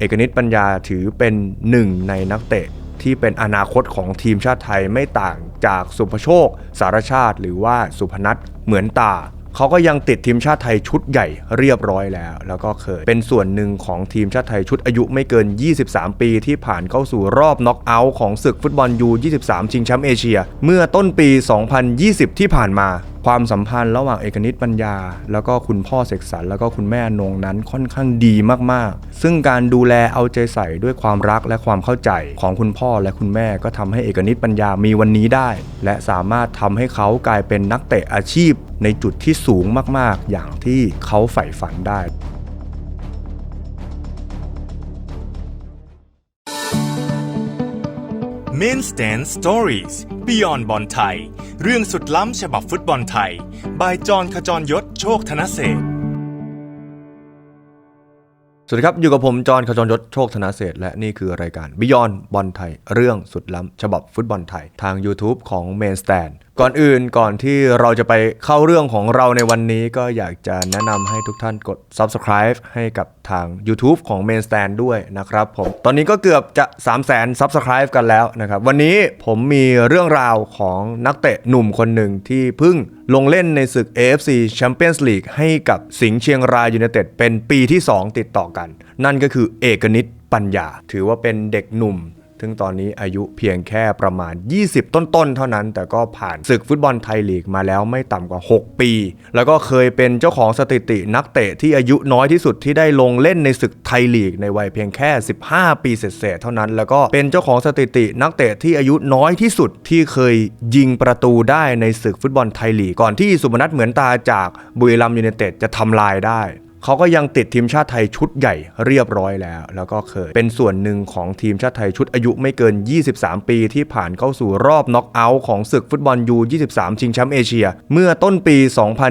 เอกนิตปัญญาถือเป็นหนึ่งในนักเตะที่เป็นอนาคตของทีมชาติไทยไม่ต่างจากสุภโชค สารชาติ หรือว่าสุพนัทเหมือนตา เขาก็ยังติดทีมชาติไทยชุดใหญ่เรียบร้อยแล้ว แล้วก็เคยเป็นส่วนหนึ่งของทีมชาติไทยชุดอายุไม่เกิน 23 ปีที่ผ่านเข้าสู่รอบน็อกเอาท์ของศึกฟุตบอลยู23 ชิงแชมป์เอเชีย เมื่อต้นปี 2020 ที่ผ่านมาความสัมพันธ์ระหว่างเอกนิตปัญญา แล้วก็คุณพ่อเสกสรรแล้วก็คุณแม่นงนั้นค่อนข้างดีมากๆ ซึ่งการดูแลเอาใจใส่ด้วยความรักและความเข้าใจของคุณพ่อและคุณแม่ก็ทำให้เอกนิตปัญญามีวันนี้ได้ และสามารถทำให้เขากลายเป็นนักเตะอาชีพในจุดที่สูงมากๆ อย่างที่เขาใฝ่ฝันได้ m i n s t a n Stories Beyond บอลไทย เรื่องสุดล้ำฉบับฟุตบอลไทย บายจอนขจรยศโชคธนเศษสวัสดีครับ อยู่กับผม จอนขจรยศโชคธนเศษและนี่คือรายการ Beyond บอลไทย เรื่องสุดล้ำฉบับฟุตบอลไทย ทาง YouTube ของ Main Stand ก่อนอื่นก่อนที่เราจะไปเข้าเรื่องของเราในวันนี้ก็อยากจะแนะนำให้ทุกท่านกด Subscribe ให้กับทาง YouTube ของ Main Stand ด้วยนะครับผม ตอนนี้ก็เกือบจะ 3 0 0 0 0 0 Subscribe กันแล้วนะครับ วันนี้ผมมีเรื่องราวของนักเตะหนุ่มคนหนึ่งที่เพิ่งลงเล่นในศึก AFC Champions League ให้กับสิงห์เชียงรายยูไนเต็ดเป็นปีที่ 2 ติดต่อกัน นั่นก็คือเอกนิตปัญญา ถือว่าเป็นเด็กหนุ่ม ซึ่งตอนนี้อายุเพียงแค่ประมาณ 20 ต้นๆ เท่านั้น แต่ก็ผ่านศึกฟุตบอลไทยลีกมาแล้วไม่ต่ำกว่า 6 ปี แล้วก็เคยเป็นเจ้าของสถิตินักเตะที่อายุน้อยที่สุดที่ได้ลงเล่นในศึกไทยลีกในวัยเพียงแค่ 15 ปีเศษๆเท่านั้น แล้วก็เป็นเจ้าของสถิตินักเตะที่อายุน้อยที่สุดที่เคยยิงประตูได้ในศึกฟุตบอลไทยลีกก่อนที่สุพนัทเหมือนตาจากบุรีรัมย์ยูไนเต็ดจะทำลายได้ เขาก็ยังติดทีมชาติไทยชุดใหญ่เรียบร้อยแล้ว แล้วก็เคยเป็นส่วนหนึ่งของทีมชาติไทยชุดอายุไม่เกิน 23 ปีที่ผ่านเข้าสู่รอบน็อกเอาท์ของศึกฟุตบอลยู23ชิงแชมป์เอเชีย เมื่อต้นปี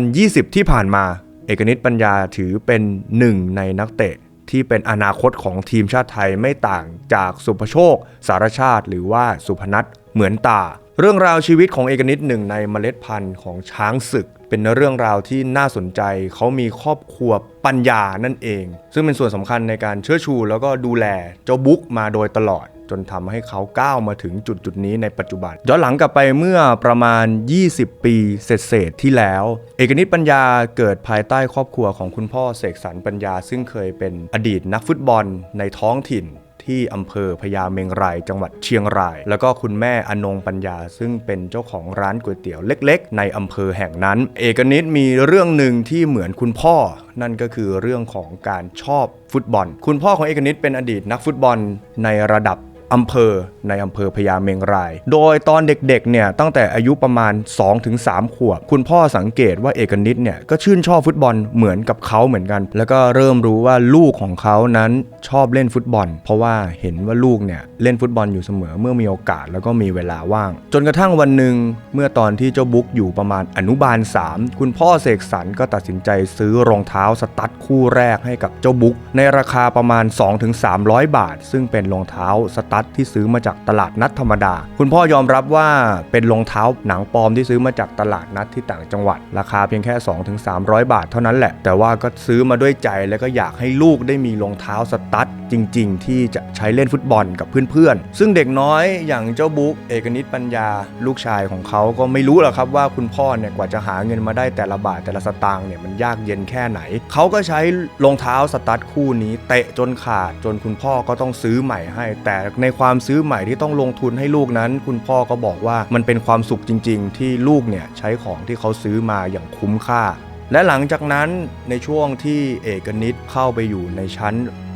2020 ที่ผ่านมา เอกนิตปัญญาถือเป็นหนึ่งในนักเตะที่เป็นอนาคตของทีมชาติไทยไม่ต่างจากสุภโชค สารชาติ หรือว่าสุพนัท เหมือนตา เรื่องราวชีวิตของเอกนิตหนึ่งในเมล็ดพันธุ์ของช้างศึก เป็นเรื่องราวที่น่าสนใจ เขามีครอบครัวปัญญานั่นเอง ซึ่งเป็นส่วนสำคัญในการเชื้อชูแล้วก็ดูแลเจ้าบุ๊กมาโดยตลอด จนทำให้เขาก้าวมาถึงจุดจุดนี้ในปัจจุบัน ย้อนหลังกลับไปเมื่อประมาณ 20 ปีเศษๆที่แล้ว เอกนิตปัญญาเกิดภายใต้ครอบครัวของคุณพ่อเสกสรรปัญญา ซึ่งเคยเป็นอดีตนักฟุตบอลในท้องถิ่น ที่อำเภอพญาเมงราย จังหวัดเชียงราย แล้วก็คุณแม่อนงปัญญา ซึ่งเป็นเจ้าของร้านก๋วยเตี๋ยวเล็ก ๆ ในอำเภอแห่งนั้น เอกนิตมีเรื่องหนึ่งที่เหมือนคุณพ่อ นั่นก็คือเรื่องของการชอบฟุตบอล คุณพ่อของเอกนิตเป็นอดีตนักฟุตบอลในระดับ อำเภอในอำเภอพญาเมงราย โดยตอนเด็กๆ เนี่ย ตั้งแต่อายุประมาณ 2-3 ขวบ คุณพ่อสังเกตว่าเอกนิตเนี่ย ก็ชื่นชอบฟุตบอลเหมือนกับเขาเหมือนกัน แล้วก็เริ่มรู้ว่าลูกของเขานั้นชอบเล่นฟุตบอล เพราะว่าเห็นว่าลูกเนี่ย เล่นฟุตบอลอยู่เสมอเมื่อมีโอกาสแล้วก็มีเวลาว่าง จนกระทั่งวันหนึ่งเมื่อตอนที่เจ้าบุ๊กอยู่ประมาณอนุบาล 3 คุณพ่อเสกสรรก็ตัดสินใจซื้อรองเท้าสตั๊ดคู่แรกให้กับเจ้าบุ๊กในราคาประมาณ 2-300 บาท ซึ่งเป็นรองเท้าสตั๊ดที่ซื้อมาจากตลาดนัดธรรมดา คุณพ่อยอมรับว่าเป็นรองเท้าหนังปลอมที่ซื้อมาจากตลาดนัดที่ต่างจังหวัด ราคาเพียงแค่ 2-300 บาทเท่านั้นแหละ แต่ว่าก็ซื้อมาด้วยใจแล้วก็อยากให้ลูกได้มีรองเท้าสตั๊ดจริง ๆ ที่จะใช้เล่นฟุตบอลกับเพื่อนๆ ซึ่งเด็กน้อยอย่างเจ้าบุ๊กเอกนิตปัญญาลูกชายของเขาก็ไม่รู้หรอกครับว่าคุณพ่อเนี่ยกว่าจะหาเงินมาได้แต่ละบาทแต่ละสตางค์เนี่ยมันยากเย็นแค่ไหน เขาก็ใช้รองเท้าสตั๊ดคู่นี้เตะจนขาดจนคุณพ่อก็ต้องซื้อใหม่ให้ แต่ในความซื้อใหม่ที่ต้องลงทุนให้ลูกนั้น คุณพ่อก็บอกว่ามันเป็นความสุขจริง ๆ ที่ลูกเนี่ยใช้ของที่เขาซื้อมาอย่างคุ้มค่า และหลังจากนั้นในช่วงที่เอกนิตเข้าไปอยู่ในชั้น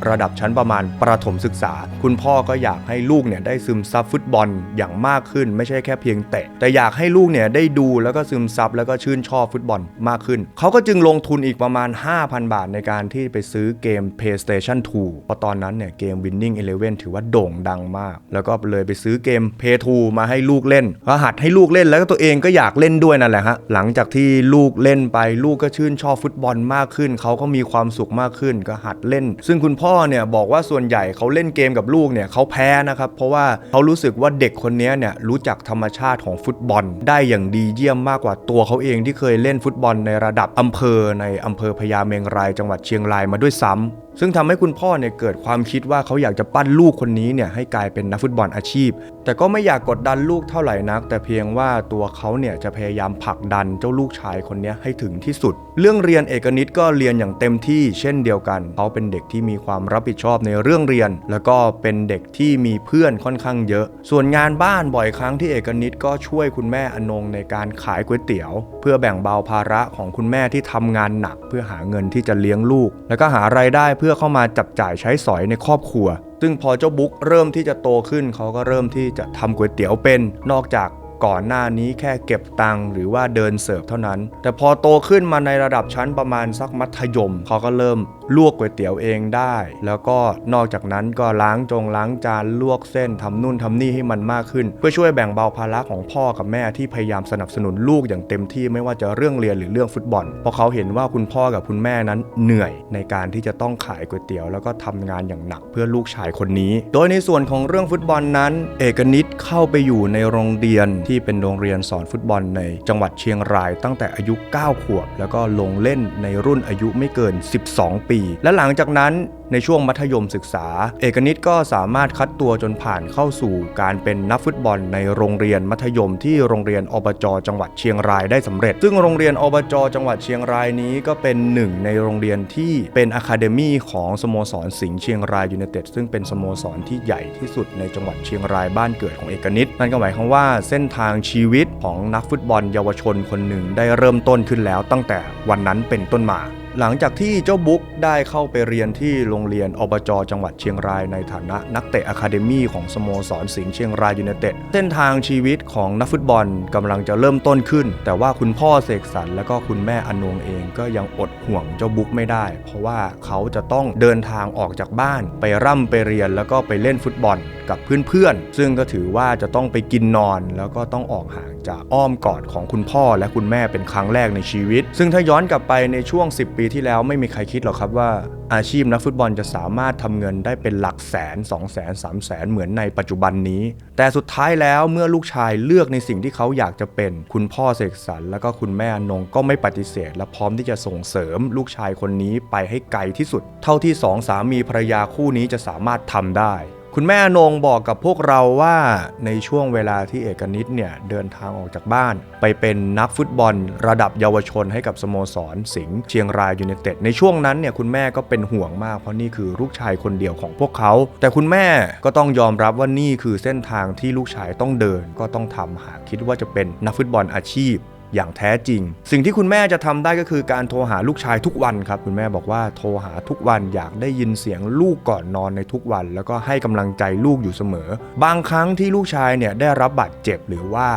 ระดับชั้นประมาณประถมศึกษา คุณพ่อก็อยากให้ลูกเนี่ยได้ซึมซับฟุตบอลอย่างมากขึ้น ไม่ใช่แค่เพียงเตะ แต่อยากให้ลูกเนี่ยได้ดูแล้วก็ซึมซับแล้วก็ชื่นชอบฟุตบอลมากขึ้น เขาก็จึงลงทุนอีกประมาณ 5,000 บาทในการที่ไปซื้อเกม PlayStation 2 เพราะตอนนั้นเนี่ยเกม Winning Eleven ถือว่าโด่งดังมาก แล้วก็เลยไปซื้อเกม Play 2 มาให้ลูกเล่นก็หัดให้ลูกเล่นแล้วก็ตัวเองก็อยากเล่นด้วยนั่นแหละฮะหลังจากที่ลูกเล่นไปลูกก็ชื่นชอบฟุตบอลมากขึ้น เขาก็มีความสุขมากขึ้นก็หัดเล่น ซึ่งคุณพ่อเนี่ยบอกว่าส่วนใหญ่เขาเล่นเกมกับลูกเนี่ยเขาแพ้นะครับ เพราะว่าเขารู้สึกว่าเด็กคนนี้เนี่ยรู้จักธรรมชาติของฟุตบอล ได้อย่างดีเยี่ยมมากกว่าตัวเขาเองที่เคยเล่นฟุตบอลในระดับอำเภอในอำเภอพญาเมงรายจังหวัดเชียงรายมาด้วยซ้ำ ซึ่งทำให้คุณพ่อเนี่ยเกิดความคิดว่าเขาอยากจะปั้นลูกคนนี้เนี่ยให้กลายเป็นนักฟุตบอลอาชีพ แต่ก็ไม่อยากกดดันลูกเท่าไหร่นัก แต่เพียงว่าตัวเขาเนี่ยจะพยายามผลักดันเจ้าลูกชายคนนี้ให้ถึงที่สุด เรื่องเรียนเอกนิตก็เรียนอย่างเต็มที่เช่นเดียวกัน เขาเป็นเด็กที่มีความรับผิดชอบในเรื่องเรียน แล้วก็เป็นเด็กที่มีเพื่อนค่อนข้างเยอะ ส่วนงานบ้านบ่อยครั้งที่เอกนิตก็ช่วยคุณแม่อนงในการขายก๋วยเตี๋ยว เพื่อแบ่งเบาภาระของคุณแม่ที่ทำงานหนัก เพื่อหาเงินที่จะเลี้ยงลูก แล้วก็หารายได้เพื่อเข้ามาจับจ่ายใช้สอยในครอบครัว ซึ่งพอเจ้าบุ๊กเริ่มที่จะโตขึ้นเขาก็เริ่มที่จะทำก๋วยเตี๋ยวเป็น นอกจากก่อนหน้านี้แค่เก็บตังค์หรือว่าเดินเสิร์ฟเท่านั้น แต่พอโตขึ้นมาในระดับชั้นประมาณสักมัธยมเขาก็เริ่มลวกก๋วยเตี๋ยวเองได้ แล้วก็นอกจากนั้นก็ล้างจงล้างจานลวกเส้นทำนู่นทำนี่ให้มันมากขึ้น เพื่อช่วยแบ่งเบาภาระของพ่อกับแม่ที่พยายามสนับสนุนลูกอย่างเต็มที่ไม่ว่าจะเรื่องเรียนหรือเรื่องฟุตบอลเพราะเขาเห็นว่าคุณพ่อกับคุณแม่นั้นเหนื่อยในการที่จะต้องขายก๋วยเตี๋ยว แล้วก็ทำงานอย่างหนักเพื่อลูกชายคนนี้ โดยในส่วนของเรื่องฟุตบอลนั้น เอกนิตเข้าไปอยู่ในโรงเรียนที่เป็นโรงเรียนสอนฟุตบอลในจังหวัดเชียงรายตั้งแต่อายุ 9 ขวบ แล้วก็ลงเล่นในรุ่นอายุไม่เกิน 12ปี และหลังจากนั้นในช่วงมัธยมศึกษา เอกนิตก็สามารถคัดตัวจนผ่านเข้าสู่การเป็นนักฟุตบอลในโรงเรียนมัธยมที่โรงเรียนอบจ จังหวัดเชียงรายได้สำเร็จ ซึ่งโรงเรียนอบจ จังหวัดเชียงรายนี้ก็เป็นหนึ่งในโรงเรียนที่เป็นอะคาเดมีของสโมสรสิงห์เชียงรายยูไนเต็ดซึ่งเป็นสโมสรที่ใหญ่ที่สุดในจังหวัดเชียงรายบ้านเกิดของเอกนิตนั่นก็หมายความว่าเส้นทางชีวิตของนักฟุตบอลเยาวชนคนหนึ่งได้เริ่มต้นขึ้นแล้วตั้งแต่วันนั้นเป็นต้นมา หลังจากที่เจ้าบุ๊กได้เข้าไปเรียนที่โรงเรียนอบจจังหวัดเชียงรายในฐานะนักเตะอะคาเดมี่ของสโมสรสิงห์เชียงรายยูไนเต็ดเส้นทางชีวิตของนักฟุตบอลกำลังจะเริ่มต้นขึ้น แต่ว่าคุณพ่อเสกสรรและก็คุณแม่อนงเองก็ยังอดห่วงเจ้าบุ๊กไม่ได้ เพราะว่าเขาจะต้องเดินทางออกจากบ้านไปร่ำไปเรียนแล้วก็ไปเล่นฟุตบอลกับเพื่อนๆ ซึ่งก็ถือว่าจะต้องไปกินนอน แล้วก็ต้องออกห่างจากอ้อมกอดของคุณพ่อและคุณแม่เป็นครั้งแรกในชีวิต ซึ่งถ้าย้อนกลับไปในช่วง 10 ปีที่แล้วไม่มีใครคิดหรอกครับว่าอาชีพนักฟุตบอลจะสามารถทำเงินได้เป็นหลักแสน2แสน3แสนเหมือนในปัจจุบันนี้ แต่สุดท้ายแล้วเมื่อลูกชายเลือกในสิ่งที่เขาอยากจะเป็น คุณพ่อเสกสรรแล้วก็คุณแม่นงก็ไม่ปฏิเสธ และพร้อมที่จะส่งเสริมลูกชายคนนี้ไปให้ไกลที่สุด เท่าที่สองสามีภรรยาคู่นี้จะสามารถทำได้ คุณแม่อนงบอกกับพวกเราว่าในช่วงเวลาที่เอกนิตเนี่ยเดินทางออกจากบ้าน ไปเป็นนักฟุตบอลระดับเยาวชนให้กับสโมสร สิงห์เชียงรายยูไนเต็ดในช่วงนั้นเนี่ยคุณแม่ก็เป็นห่วงมากเพราะนี่คือลูกชายคนเดียวของพวกเขา แต่คุณแม่ก็ต้องยอมรับว่านี่คือเส้นทางที่ลูกชายต้องเดินก็ต้องทำหากคิดว่าจะเป็นนักฟุตบอลอาชีพ อย่างแท้จริง สิ่งที่คุณแม่จะทำได้ก็คือการโทรหาลูกชายทุกวันครับ คุณแม่บอกว่าโทรหาทุกวันอยากได้ยินเสียงลูกก่อนนอนในทุกวัน แล้วก็ให้กำลังใจลูกอยู่เสมอ บางครั้งที่ลูกชายเนี่ยได้รับบาดเจ็บหรือว่า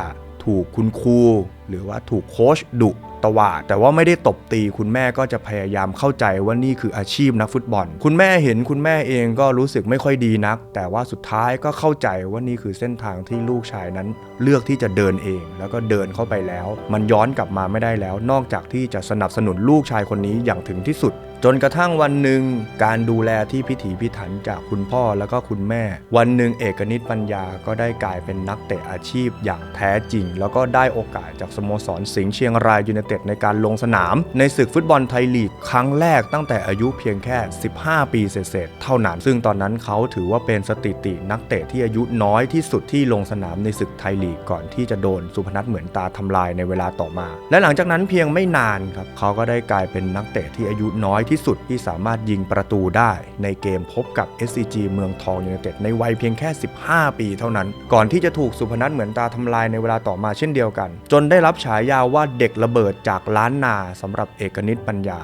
ถูกคุณครูหรือว่าถูกโค้ชดุ ตวาด แต่ว่าไม่ได้ตบตีคุณแม่ก็จะพยายามเข้าใจว่านี่คืออาชีพนักฟุตบอล คุณแม่เห็นคุณแม่เองก็รู้สึกไม่ค่อยดีนัก แต่ว่าสุดท้ายก็เข้าใจว่านี่คือเส้นทางที่ลูกชายนั้น เลือกที่จะเดินเอง แล้วก็เดินเข้าไปแล้ว มันย้อนกลับมาไม่ได้แล้ว นอกจากที่จะสนับสนุนลูกชายคนนี้อย่างถึงที่สุดจนกระทั่งวันหนึ่งการดูแลที่พิถีพิถันจากคุณพ่อแล้วก็คุณแม่ วันหนึ่งเอกนิตปัญญาก็ได้กลายเป็นนักเตะอาชีพอย่างแท้จริง แล้วก็ได้โอกาสจากสโมสรสิงห์เชียงรายยูไนเต็ดในการลงสนาม ในศึกฟุตบอลไทยลีกครั้งแรกตั้งแต่อายุเพียงแค่ 15 ปีเศษเท่านั้นซึ่งตอนนั้นเขาถือว่าเป็นสถิตินักเตะที่อายุน้อยที่สุดที่ลงสนามในศึกไทยลีกก่อนที่จะโดนสุพนัทเหมือนตาทำลายในเวลาต่อมา และหลังจากนั้นเพียงไม่นานครับเขาก็ได้กลายเป็นนักเตะที่อายุน้อยที่สุดที่สามารถยิงประตูได้ในเกมพบกับ SCG เมืองทองยูไนเต็ดในวัยเพียงแค่ 15 ปีเท่านั้น ก่อนที่จะถูกสุพนัทเหมือนตาทำลายในเวลาต่อมาเช่นเดียวกัน จนได้รับฉายาว่าเด็กระเบิดจากล้านนาสำหรับเอกนิตปัญญา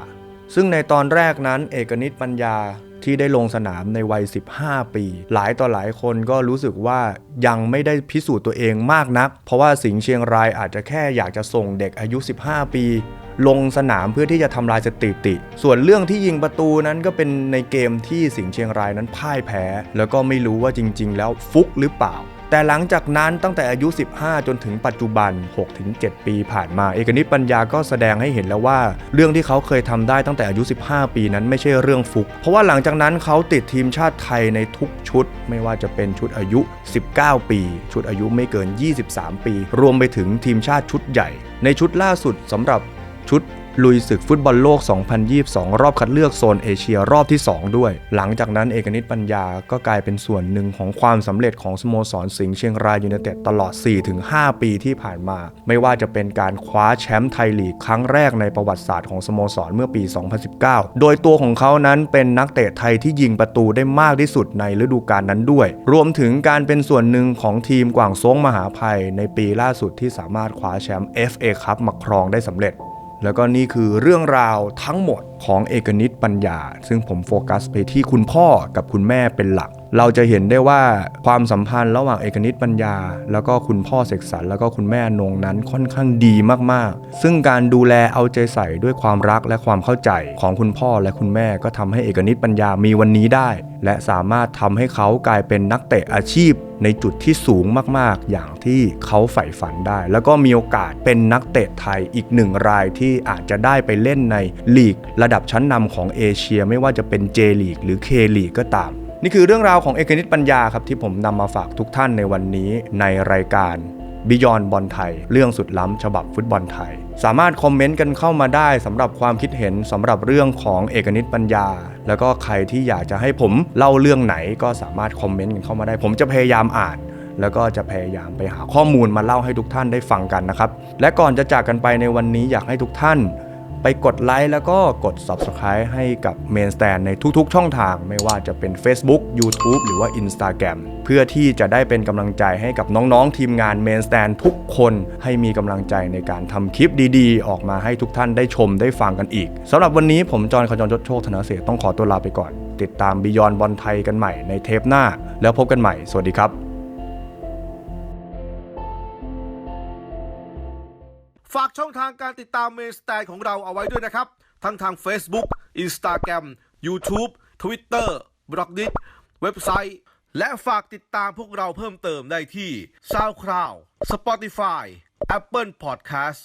ซึ่งในตอนแรกนั้นเอกนิตปัญญา ที่ได้ลงสนามในวัย 15 ปี หลายต่อหลายคนก็รู้สึกว่ายังไม่ได้พิสูจน์ตัวเองมากนัก เพราะว่าสิงห์เชียงรายอาจจะแค่อยากจะส่งเด็กอายุ 15 ปี ลงสนามเพื่อที่จะทำลายสถิติ ส่วนเรื่องที่ยิงประตูนั้นก็เป็นในเกมที่สิงห์เชียงรายนั้นพ่ายแพ้ แล้วก็ไม่รู้ว่าจริง ๆ แล้วฟุกหรือเปล่า แต่หลังจากนั้นตั้งแต่อายุ 15 จนถึงปัจจุบัน 6-7 ปีผ่านมา เอกนิตปัญญาก็แสดงให้เห็นแล้วว่า เรื่องที่เขาเคยทำได้ตั้งแต่อายุ 15 ปีนั้นไม่ใช่เรื่องฟุก เพราะว่าหลังจากนั้นเขาติดทีมชาติไทยในทุกชุด ไม่ว่าจะเป็นชุดอายุ 19 ปี ชุดอายุไม่เกิน 23 ปี รวมไปถึงทีมชาติชุดใหญ่ ในชุดล่าสุดสำหรับชุด ลุยศึกฟุตบอลโลก 2022 รอบคัดเลือกโซนเอเชียรอบที่ 2 ด้วย หลังจากนั้นเอกนิตปัญญาก็กลายเป็นส่วนหนึ่งของความสำเร็จของสโมสรสิงห์เชียงรายยูไนเต็ดตลอด 4-5 ปีที่ผ่านมา ไม่ว่าจะเป็นการคว้าแชมป์ไทยลีกครั้งแรกในประวัติศาสตร์ของสโมสรเมื่อปี 2019 โดยตัวของเขานั้นเป็นนักเตะไทยที่ยิงประตูได้มากที่สุดในฤดูกาลนั้นด้วย รวมถึงการเป็นส่วนหนึ่งของทีมกวางซงมหาภัยในปีล่าสุดที่สามารถคว้าแชมป์ FA คัพมาครองได้สำเร็จ แล้วก็นี่คือเรื่องราวทั้งหมดของเอกนิตปัญญา ซึ่งผมโฟกัสไปที่คุณพ่อกับคุณแม่เป็นหลัก เราจะเห็นได้ว่าความสัมพันธ์ระหว่างเอกนิตปัญญา แล้วก็คุณพ่อเสกสรรแล้วก็คุณแม่นงนั้นค่อนข้างดีมากๆ ซึ่งการดูแลเอาใจใส่ด้วยความรักและความเข้าใจของคุณพ่อและคุณแม่ก็ทำให้เอกนิตปัญญามีวันนี้ได้ และสามารถทำให้เขากลายเป็นนักเตะอาชีพ ในจุดที่สูงมากๆ อย่างที่เขาใฝ่ฝันได้ แล้วก็มีโอกาสเป็นนักเตะไทยอีกหนึ่งรายที่อาจจะได้ไปเล่นในลีก ระดับชั้นนำของเอเชียไม่ว่าจะเป็น J ลีกหรือ K ลีกก็ตาม นี่คือเรื่องราวของเอกนิตปัญญาครับที่ผมนำมาฝากทุกท่านในวันนี้ในรายการบิยอนบอลไทย เรื่องสุดล้ำฉบับฟุตบอลไทย สามารถคอมเมนต์กันเข้ามาได้สำหรับความคิดเห็นสำหรับเรื่องของเอกนิตปัญญา แล้วก็ใครที่อยากจะให้ผมเล่าเรื่องไหนก็สามารถคอมเมนต์กันเข้ามาได้ ผมจะพยายามอ่าน แล้วก็จะพยายามไปหาข้อมูลมาเล่าให้ทุกท่านได้ฟังกันนะครับ และก่อนจะจากกันไปในวันนี้อยากให้ทุกท่าน ไปกดไลค์แล้วก็กด Subscribe ให้กับ Main Stand ในทุกๆ ช่องทาง ไม่ว่าจะเป็น Facebook YouTube หรือว่า Instagram เพื่อที่จะได้เป็นกำลังใจให้กับน้องๆ ทีมงาน Main Stand ทุกคนให้มีกำลังใจในการทำคลิปดีๆ ออกมาให้ทุกท่านได้ชมได้ฟังกันอีกสำหรับวันนี้ผมจอห์นขจรยศโชคธนเศรษฐ์ต้องขอตัวลาไปก่อน ติดตามบิยอนบอลไทยกันใหม่ในเทปหน้า แล้วพบกันใหม่ สวัสดีครับ ฝากช่องทางการติดตามเมนสแตนของเราเอาไว้ด้วยนะครับ ทั้งทาง Facebook Instagram YouTube Twitter บล็อกดิเว็บไซต์ และฝากติดตามพวกเราเพิ่มเติมได้ที่ SoundCloud Spotify Apple Podcast